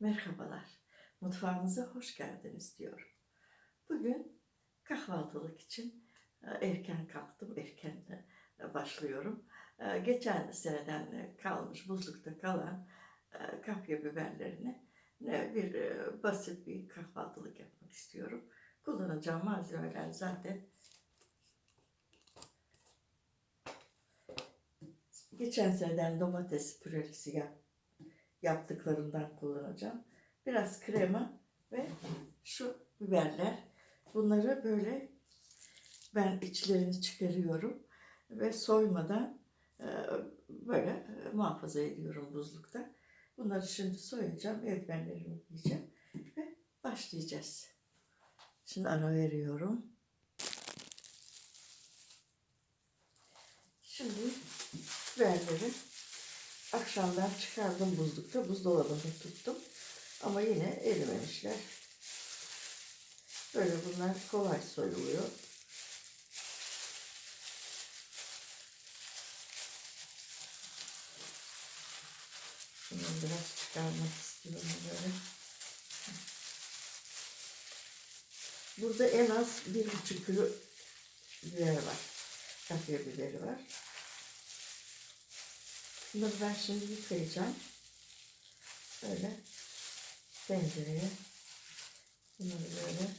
Merhabalar, mutfağımıza hoş geldiniz diyorum. Bugün kahvaltılık için e, erken kalktım, erken e, başlıyorum. E, Geçen seneden kalmış, buzlukta kalan kapya biberlerini bir basit bir kahvaltılık yapmak istiyorum. Kullanacağım malzemeler zaten geçen seneden domates püresi yap, yaptıklarımdan kullanacağım. Biraz krema ve şu biberler. Bunları böyle ben içlerini çıkarıyorum ve soymadan e, böyle e, muhafaza ediyorum buzlukta. Bunları şimdi soyacağım, eldivenlerimi giyeceğim ve başlayacağız. Şimdi ara veriyorum. Şimdi biberleri akşamdan çıkardım buzlukta. Buzdolabında tuttum. Ama yine erimemişler. Böyle bunlar kolay soyuluyor. Şunu biraz çıkarmak istiyorum böyle. Burada en az bir buçuk kilo biber var. Kapya biberi var. Bunları ben şimdi yıkayacağım. Böyle tencereye bunları böyle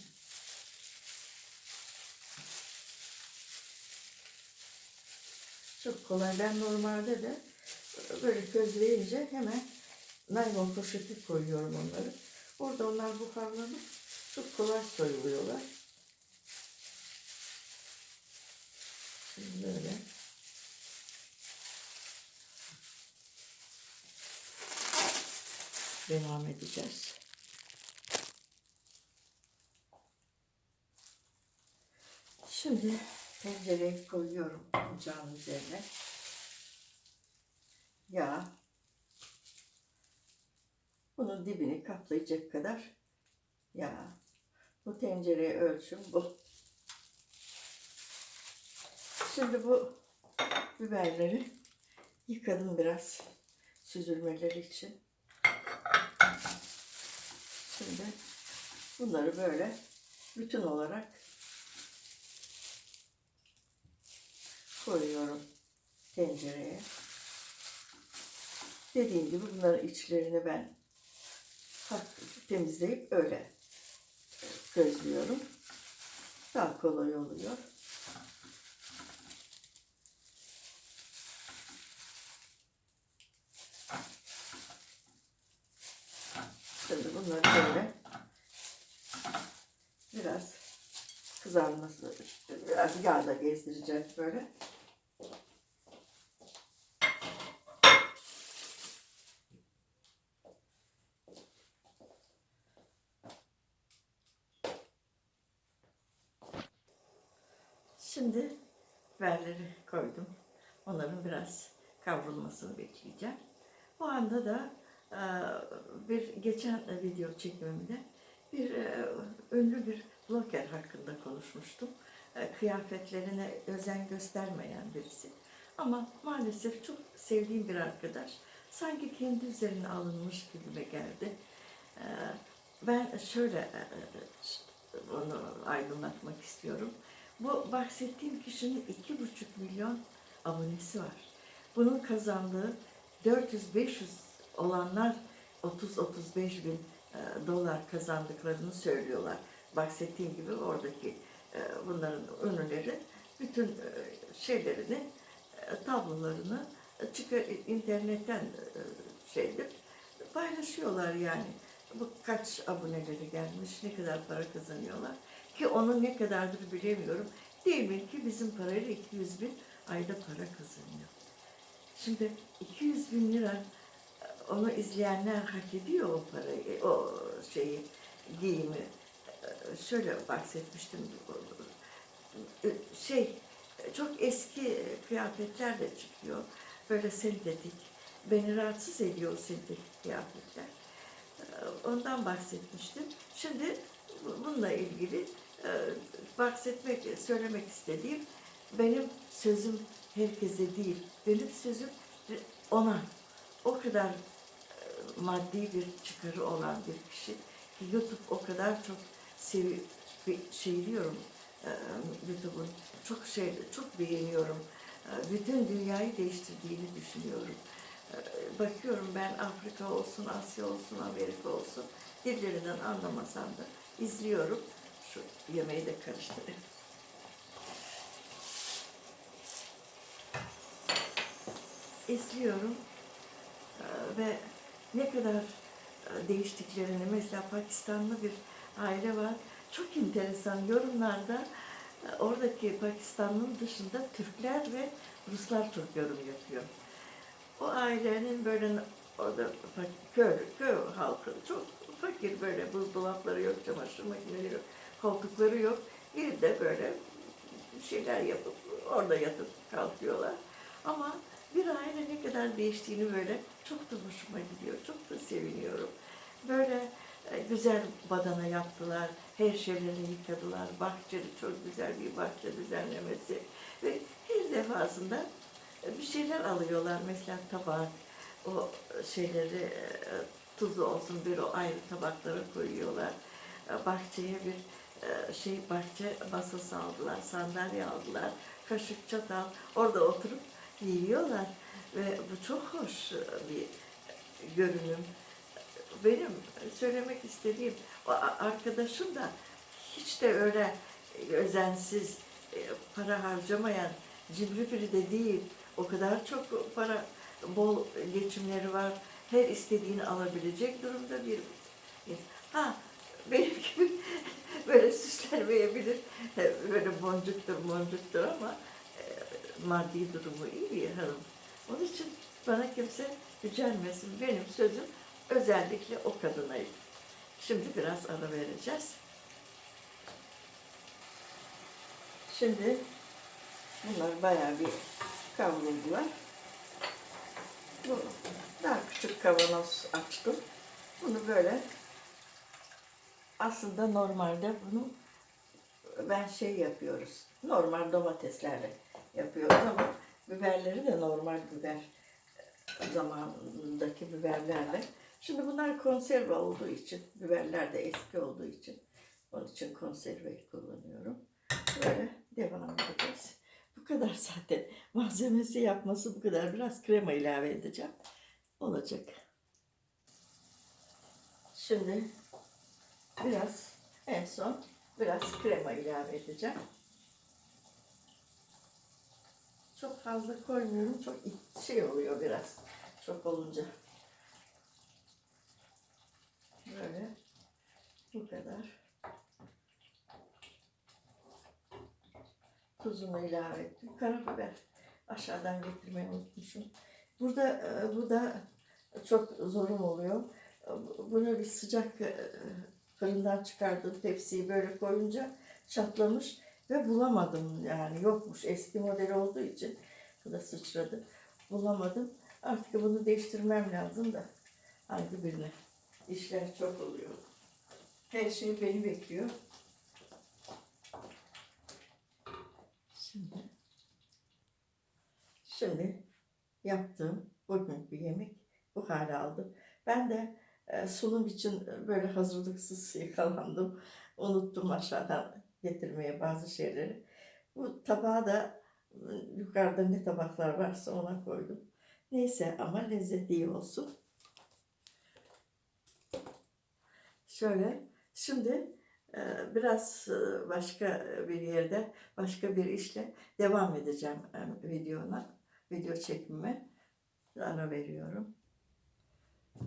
çok kolay. Ben normalde de böyle közleyince hemen naylon poşeti koyuyorum onları. Orada onlar buharlanıp çok kolay soyuluyorlar. Şimdi böyle. Devam edeceğiz. Şimdi tencereyi koyuyorum ocağın üzerine. Yağ. Bunun dibini kaplayacak kadar yağ. Bu tencereye ölçüm bu. Şimdi bu biberleri yıkadım biraz süzülmeleri için. Şimdi bunları böyle bütün olarak koyuyorum tencereye. Dediğim gibi bunların içlerini ben temizleyip öyle közlüyorum. Daha kolay oluyor. Şimdi bunları böyle biraz kızarması, biraz yağda gezdireceğiz böyle. Şimdi biberleri koydum. Onların biraz kavrulmasını bekleyeceğim. Bu anda da bir geçen video çekimimde bir e, ünlü bir blogger hakkında konuşmuştum. E, Kıyafetlerine özen göstermeyen birisi. Ama maalesef çok sevdiğim bir arkadaş. Sanki kendi üzerine alınmış gibime geldi. E, Ben şöyle e, onu aydınlatmak istiyorum. Bu bahsettiğim kişinin iki buçuk milyon abonesi var. Bunun kazandığı 400-500 olanlar 30-35 bin e, dolar kazandıklarını söylüyorlar. Bahsettiğim gibi oradaki e, bunların ünlüleri bütün e, şeylerini, tablolarını çıkar internetten şeydir paylaşıyorlar yani. Bu kaç aboneleri gelmiş, ne kadar para kazanıyorlar. Ki onun ne kadardır bilemiyorum. Değil ki bizim parayla 200 bin ayda para kazanıyor. Şimdi 200 bin lira onu izleyenler hak ediyor o parayı, o şeyi, giyimi. Şöyle bahsetmiştim. Şey, çok eski kıyafetler de çıkıyor. Böyle sentetik. Beni rahatsız ediyor o sentetik kıyafetler. Ondan bahsetmiştim. Şimdi bununla ilgili e, bahsetmek, söylemek istediğim benim sözüm herkese değil. Benim sözüm ona. O kadar e, maddi bir çıkarı olan bir kişi. YouTube o kadar çok sevi, şey diyorum e, YouTube'un çok şey çok beğeniyorum. E, bütün dünyayı değiştirdiğini düşünüyorum. E, bakıyorum ben Afrika olsun, Asya olsun, Amerika olsun dillerinden anlamasam da izliyorum. Şu yemeği de karıştırayım. izliyorum ve ne kadar e, değiştiklerini mesela Pakistanlı bir aile var. Çok enteresan yorumlarda e, oradaki Pakistanlı'nın dışında Türkler ve Ruslar çok yorum yapıyor. O ailenin böyle orada köy, köy halkı çok fakir böyle buzdolapları yok, çamaşır makineleri yok, koltukları yok. Bir de böyle şeyler yapıp orada yatıp kalkıyorlar. Ama bir aile ne kadar değiştiğini böyle çok da hoşuma gidiyor, çok da seviniyorum. Böyle e, güzel badana yaptılar, her şeylerini yıkadılar, bahçeli çok güzel bir bahçe düzenlemesi ve her defasında e, bir şeyler alıyorlar. Mesela tabak, o şeyleri e, tuzu olsun bir o ayrı tabaklara koyuyorlar. Bahçeye bir şey bahçe masası aldılar, sandalye aldılar, kaşık çatal orada oturup yiyorlar ve bu çok hoş bir görünüm. Benim söylemek istediğim arkadaşım da hiç de öyle özensiz e, para harcamayan cimri biri de değil. O kadar çok para bol geçimleri var. Her istediğini alabilecek durumda bir Ha benim gibi böyle süslenmeyebilir. Böyle boncuktur boncuktur ama maddi durumu iyi bir hanım. Onun için bana kimse gücenmesin. Benim sözüm özellikle o kadınayım. Şimdi biraz ara vereceğiz. Şimdi bunlar bayağı bir kavruldular. Bu daha küçük kavanoz açtım. Bunu böyle aslında normalde bunu ben şey yapıyoruz. Normal domateslerle yapıyoruz ama biberleri de normal biber zamanındaki biberlerle. Şimdi bunlar konserve olduğu için, biberler de eski olduğu için onun için konserve kullanıyorum. Böyle devam edeceğiz. Bu kadar zaten. Malzemesi yapması bu kadar. Biraz krema ilave edeceğim. Olacak. Şimdi biraz en son biraz krema ilave edeceğim. Çok fazla koymuyorum. Çok şey oluyor biraz. Çok olunca. Böyle. Bu kadar. Tuzumu ilave ettim. Karabiber. Aşağıdan getirmeyi unutmuşum. Burada e, bu da çok zorum oluyor. Bunu bir sıcak e, fırından çıkardım tepsiyi böyle koyunca çatlamış ve bulamadım yani. Yokmuş. Eski model olduğu için bu da sıçradı. Bulamadım. Artık bunu değiştirmem lazım da. Hangi birine. İşler çok oluyor. Her şey beni bekliyor. Şimdi. Şimdi yaptığım bugün bir yemek bu hale aldı ben de e, sunum için böyle hazırlıksız yakalandım. Unuttum aşağıdan getirmeye bazı şeyleri. Bu tabağa da yukarıda ne tabaklar varsa ona koydum. Neyse ama lezzetli iyi olsun. Şöyle şimdi biraz başka bir yerde başka bir işle devam edeceğim videona, video çekimime. Ara veriyorum.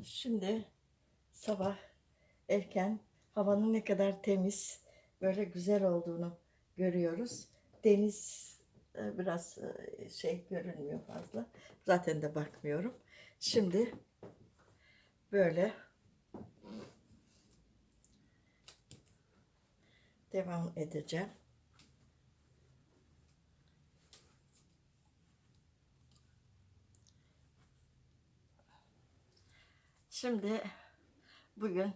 Şimdi sabah erken havanın ne kadar temiz, böyle güzel olduğunu görüyoruz. Deniz e, biraz e, şey görünmüyor fazla. Zaten de bakmıyorum. Şimdi böyle devam edeceğim. Şimdi bugün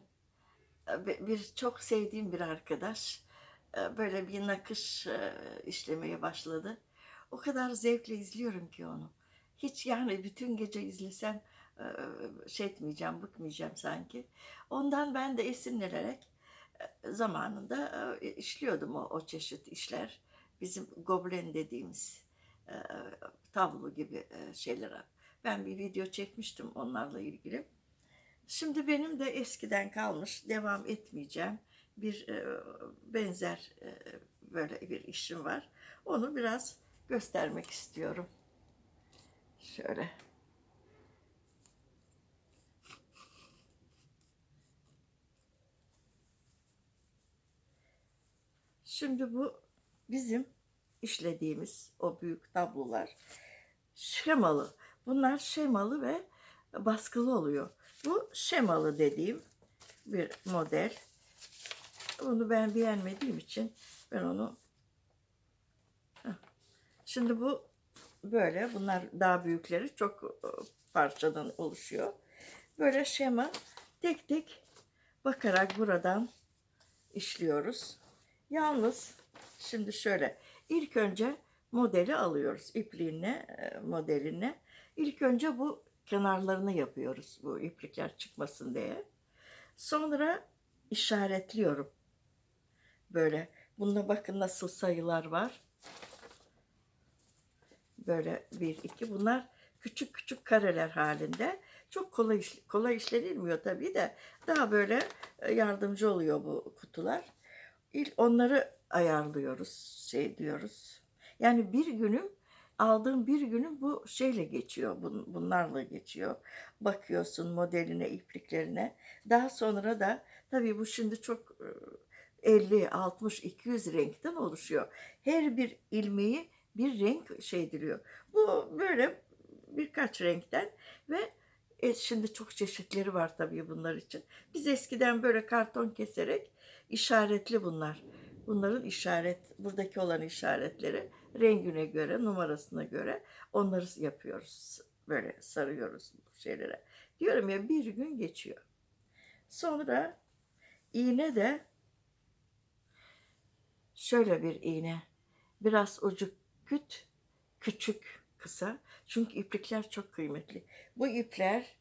bir çok sevdiğim bir arkadaş böyle bir nakış işlemeye başladı. O kadar zevkle izliyorum ki onu. Hiç yani bütün gece izlesem şey etmeyeceğim, bıkmayacağım sanki. Ondan ben de esinlenerek zamanında işliyordum o, o çeşit işler. Bizim goblen dediğimiz tablo gibi e, şeyler. Ben bir video çekmiştim onlarla ilgili. Şimdi benim de eskiden kalmış, devam etmeyeceğim bir e, benzer e, böyle bir işim var. Onu biraz göstermek istiyorum. Şöyle. Şimdi bu bizim işlediğimiz o büyük tablolar şemalı. Bunlar şemalı ve baskılı oluyor. Bu şemalı dediğim bir model. Bunu ben beğenmediğim için ben onu. Şimdi bu böyle. Bunlar daha büyükleri çok e, parçadan oluşuyor. Böyle şema tek tek bakarak buradan işliyoruz. Yalnız şimdi şöyle ilk önce modeli alıyoruz ipliğine e, modeline. İlk önce bu kenarlarını yapıyoruz bu iplikler çıkmasın diye. Sonra işaretliyorum. Böyle bunda bakın nasıl sayılar var. Böyle bir iki bunlar küçük küçük kareler halinde. Çok kolay iş, kolay işlenilmiyor tabii de daha böyle e, yardımcı oluyor bu kutular. İlk onları ayarlıyoruz, şey diyoruz. Yani bir günüm aldığım bir günüm bu şeyle geçiyor, bun- bunlarla geçiyor. Bakıyorsun modeline, ipliklerine. Daha sonra da tabii bu şimdi çok e, 50, 60, 200 renkten oluşuyor. Her bir ilmeği bir renk şeydiriyor. Bu böyle birkaç renkten ve e, şimdi çok çeşitleri var tabii bunlar için. Biz eskiden böyle karton keserek işaretli bunlar. Bunların işaret, buradaki olan işaretleri rengine göre, numarasına göre onları yapıyoruz. Böyle sarıyoruz bu şeylere. Diyorum ya bir gün geçiyor. Sonra iğne de şöyle bir iğne. Biraz ucu küt, küçük, kısa. Çünkü iplikler çok kıymetli. Bu ipler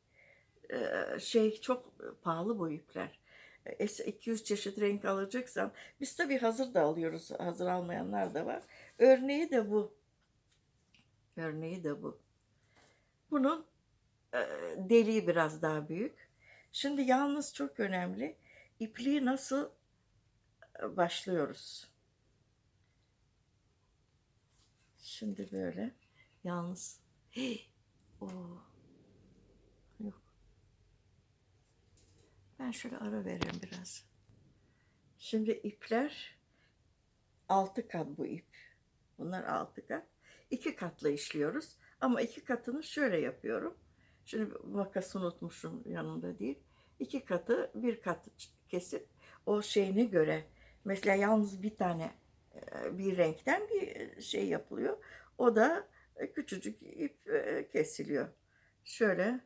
e, şey çok pahalı bu ipler. E, 200 çeşit renk alacaksam biz tabii hazır da alıyoruz. Hazır almayanlar da var. Örneği de bu. Örneği de bu. Bunun e, deliği biraz daha büyük. Şimdi yalnız çok önemli. İpliği nasıl e, başlıyoruz? Şimdi böyle yalnız. Hey, oo. Yok. Ben şöyle ara veririm biraz. Şimdi ipler altı kat bu ip. Bunlar altı kat. İki katla işliyoruz. Ama iki katını şöyle yapıyorum. Şimdi makası unutmuşum yanımda değil. İki katı bir kat kesip o şeyine göre mesela yalnız bir tane e, bir renkten bir şey yapılıyor. O da e, küçücük ip e, kesiliyor. Şöyle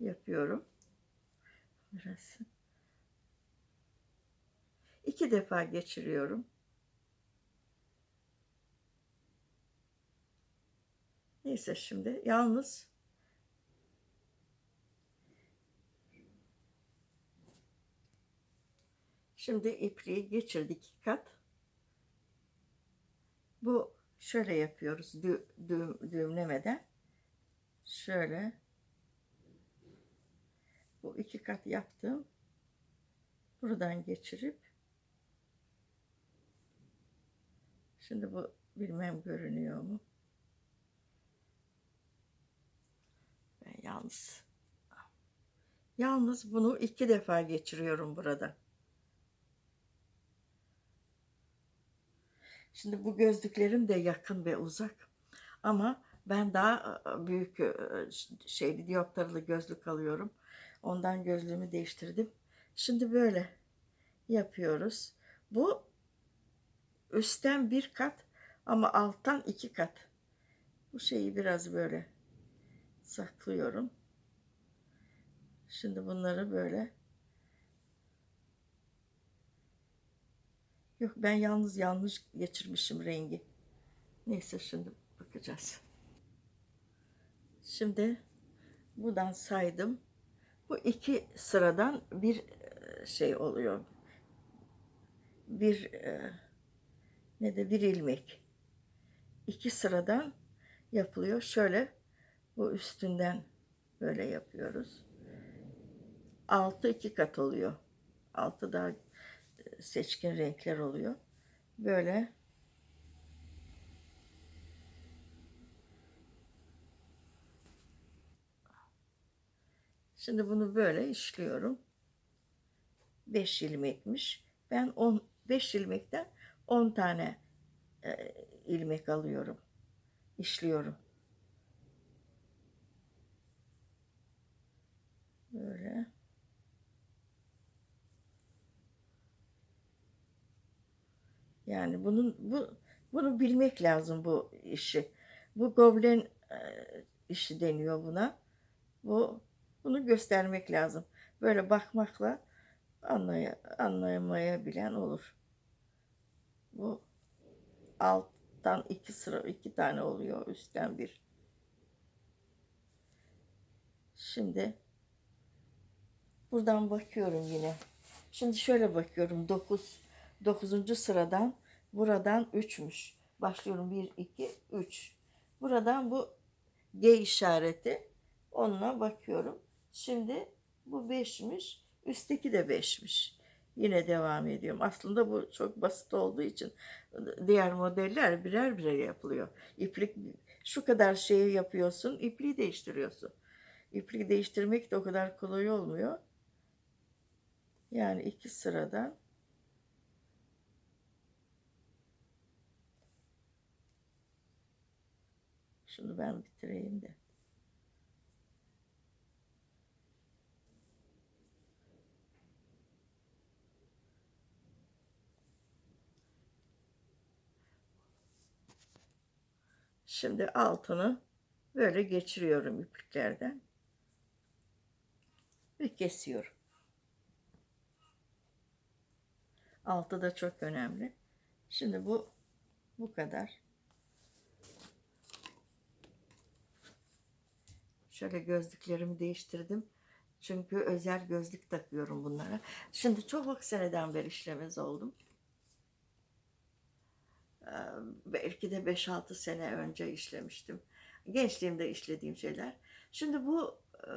yapıyorum. Biraz. İki defa geçiriyorum. Neyse şimdi yalnız Şimdi ipliği geçirdik iki kat. Bu şöyle yapıyoruz dü, düğüm, düğümlemeden. Şöyle. Bu iki kat yaptım. Buradan geçirip Şimdi bu bilmem görünüyor mu? Yalnız yalnız bunu iki defa geçiriyorum burada. Şimdi bu gözlüklerim de yakın ve uzak. Ama ben daha büyük şeyli dioptralı gözlük alıyorum. Ondan gözlüğümü değiştirdim. Şimdi böyle yapıyoruz. Bu üstten bir kat ama alttan iki kat. Bu şeyi biraz böyle saklıyorum. Şimdi bunları böyle Yok ben yalnız yanlış geçirmişim rengi. Neyse şimdi bakacağız. Şimdi buradan saydım. Bu iki sıradan bir e, şey oluyor. Bir e, ne de bir ilmek. İki sıradan yapılıyor. Şöyle bu üstünden böyle yapıyoruz. Altı iki kat oluyor. Altı daha e, seçkin renkler oluyor. Böyle Şimdi bunu böyle işliyorum. 5 ilmekmiş. Ben 10 5 ilmekten 10 tane e, ilmek alıyorum. İşliyorum. Böyle. Yani bunun bu bunu bilmek lazım bu işi. Bu goblin e, işi deniyor buna. Bu bunu göstermek lazım. Böyle bakmakla anlay anlayamayabilen olur. Bu alttan iki sıra iki tane oluyor üstten bir. Şimdi buradan bakıyorum yine. Şimdi şöyle bakıyorum. 9 9. sıradan buradan 3'müş. Başlıyorum 1 2 3. Buradan bu G işareti onunla bakıyorum. Şimdi bu 5'miş. Üstteki de 5'miş. Yine devam ediyorum. Aslında bu çok basit olduğu için diğer modeller birer birer yapılıyor. İplik şu kadar şeyi yapıyorsun, ipliği değiştiriyorsun. İpliği değiştirmek de o kadar kolay olmuyor. Yani iki sıradan Şunu ben bitireyim de. Şimdi altını böyle geçiriyorum ipliklerden ve kesiyorum. Altı da çok önemli. Şimdi bu bu kadar. Şöyle gözlüklerimi değiştirdim. Çünkü özel gözlük takıyorum bunlara. Şimdi çok seneden beri işlemez oldum. Ee, belki de 5-6 sene önce işlemiştim. Gençliğimde işlediğim şeyler. Şimdi bu e,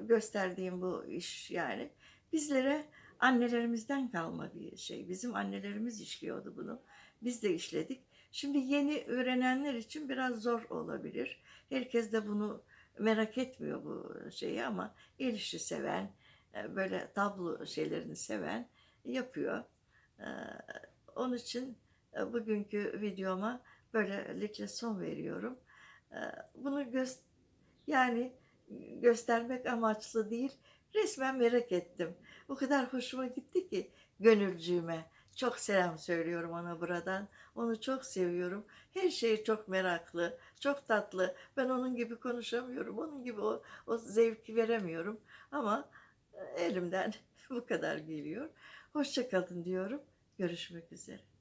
gösterdiğim bu iş yani bizlere annelerimizden kalma bir şey. Bizim annelerimiz işliyordu bunu. Biz de işledik. Şimdi yeni öğrenenler için biraz zor olabilir. Herkes de bunu merak etmiyor bu şeyi ama el seven, e, böyle tablo şeylerini seven yapıyor. E, onun için e, bugünkü videoma böylelikle son veriyorum. Bunu göz yani göstermek amaçlı değil, resmen merak ettim. O kadar hoşuma gitti ki gönülcüğüme. Çok selam söylüyorum ona buradan. Onu çok seviyorum. Her şeyi çok meraklı, çok tatlı. Ben onun gibi konuşamıyorum. Onun gibi o, o zevki veremiyorum. Ama elimden bu kadar geliyor. Hoşçakalın diyorum. Görüşmek üzere.